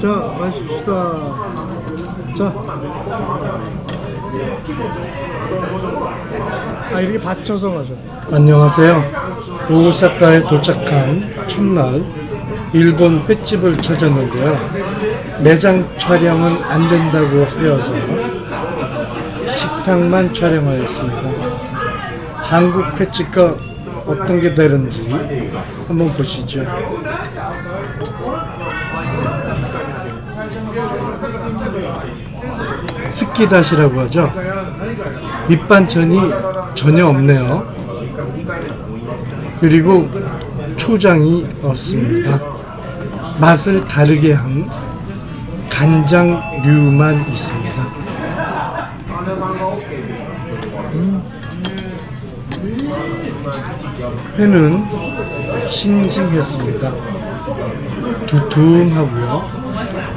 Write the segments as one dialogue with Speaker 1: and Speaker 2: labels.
Speaker 1: 자, 마십시다. 자. 아, 이렇게 받쳐서 마셔. 안녕하세요. 오사카에 도착한 첫날, 일본 횟집을 찾았는데요. 매장 촬영은 안 된다고 하여서 식당만 촬영하였습니다. 한국 횟집과 어떤 게 다른지 한번 보시죠. 스키다시라고 하죠. 밑반찬이 전혀 없네요. 그리고 초장이 없습니다. 맛을 다르게 한 간장류만 있습니다. 음. 회는 싱싱했습니다. 두툼하고요.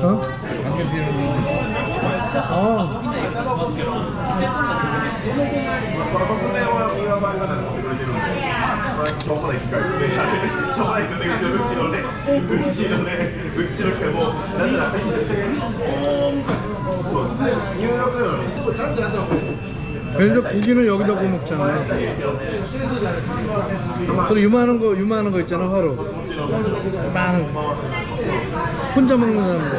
Speaker 1: 어? 아, 그 래서 고기는 여기다 구워 먹잖아요. 또 유만한 거, 유만한 거 있잖아, 화로. 거. 혼자 먹는 사람들.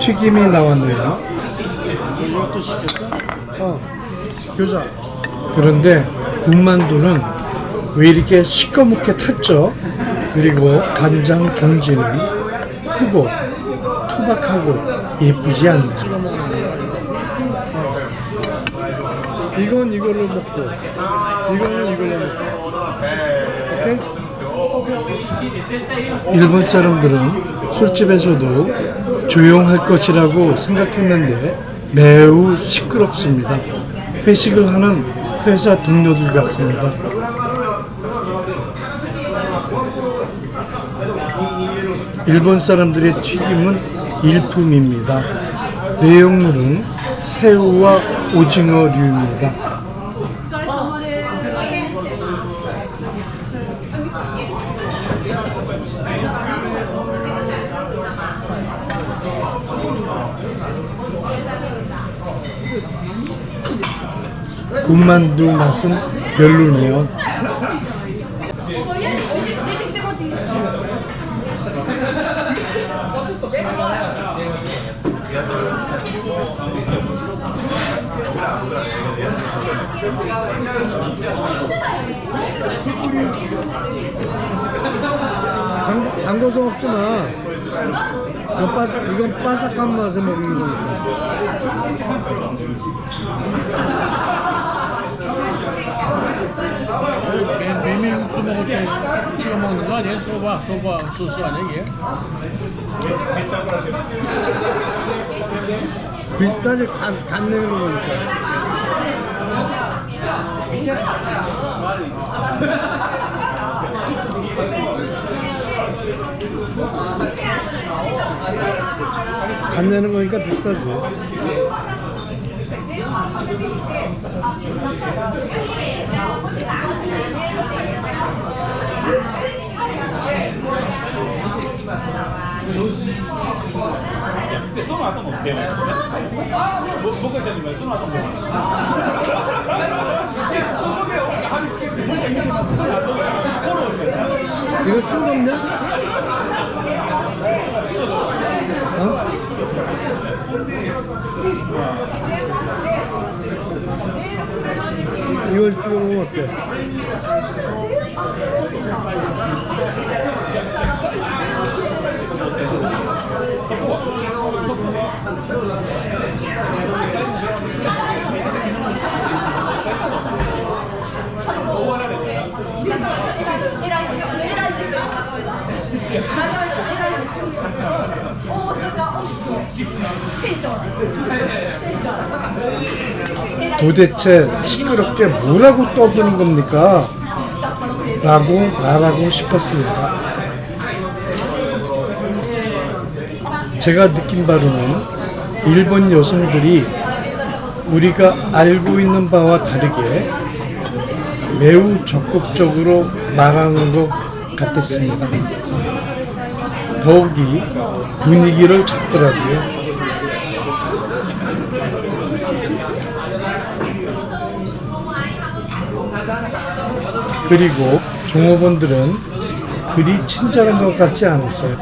Speaker 1: 튀김이 나왔네요.
Speaker 2: 이것도 시켰어?
Speaker 1: 어, 교자. 그런데 군만두는 왜 이렇게 시꺼멓게 탔죠? 그리고 간장 종지는 크고 투박하고 예쁘지 않네요. 이건 이걸로 먹고, 이거는 이걸로 먹고. 오케이? 일본 사람들은 술집에서도 조용할 것이라고 생각했는데 매우 시끄럽습니다. 회식을 하는 회사 동료들 같습니다. 일본 사람들의 튀김은 일품입니다. 내용물은 새우와 오징어류입니다. 군만두 맛은 별로네요. 당, 담궈서 먹지 마. 이건, 바, 이건 바삭한 맛에 먹는 거니까.
Speaker 2: 메밀국수 먹을 때 찍어 먹는 거 아니야? 소바, 소바 소스 아니야 이게?
Speaker 1: 비슷하게 간, 간 내는 거니까. 간 내는 거니까 비슷하지. 이거 싱겁냐? 어? 이걸 먹으면 어때? 도대체 시끄럽게 뭐라고 떠드는 겁니까? 라고 말하고 싶었습니다. 제가 느낀 바로는 일본 여성들이 우리가 알고 있는 바와 다르게 매우 적극적으로 말하는 것 같았습니다. 더욱이 분위기를 잡더라고요. 그리고 종업원들은 그리 친절한 것 같지 않았어요.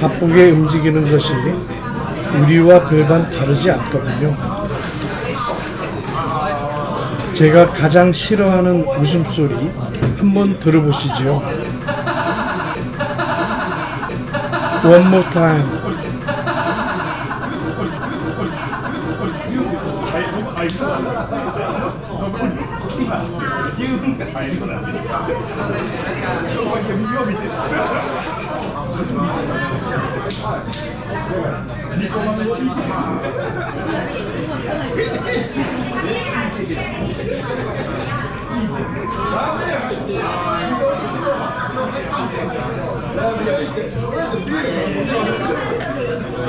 Speaker 1: 바쁘게 움직이는 것이 우리와 별반 다르지 않더군요. 제가 가장 싫어하는 웃음소리 한번 들어보시죠. One more time.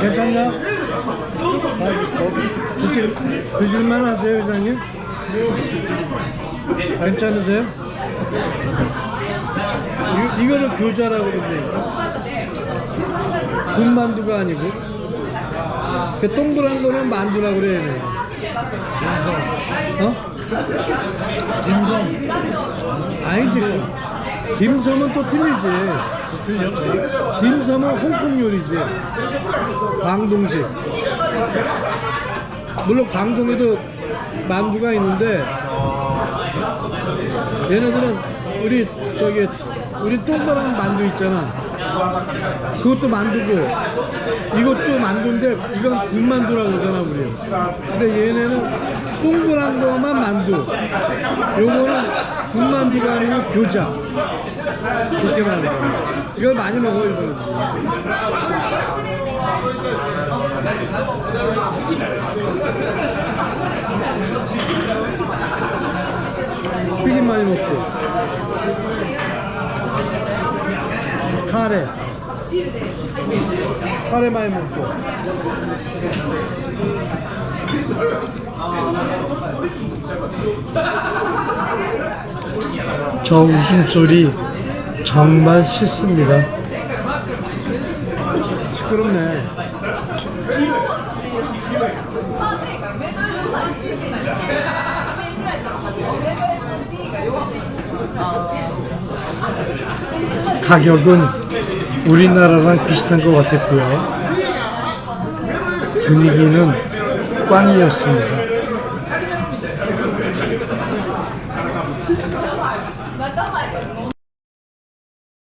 Speaker 3: 괜찮냐? 아, 드실, 드실만 하세요, 회장님? 괜찮으세요? 이, 이거를 교자라고 그러는데 군만두가 아니고 그 동그란 거는 만두라고 그래야 돼. 어? 딤섬. 아니지. 딤섬은 또 틀리지. 딤섬은 홍콩 요리지. 광동식. 물론 광동에도 만두가 있는데 얘네들은 우리 저기 우리 동그란 만두 있잖아. 그것도 만두고 이것도 만두인데 이건 군만두라고 그러잖아 우리. 근데 얘네는 동그란 거만 만두. 요거는 군만두가 아니고 교자. 그렇게 말하는 거야. 이걸 많이 먹어 일본은. 튀김 많이 먹고 카레 카레 많이 먹고
Speaker 1: 저 웃음소리 정말 싫습니다.
Speaker 3: 시끄럽네
Speaker 1: 가격은 우리나라랑 비슷한 것 같았고요. 분위기는 꽝이었습니다.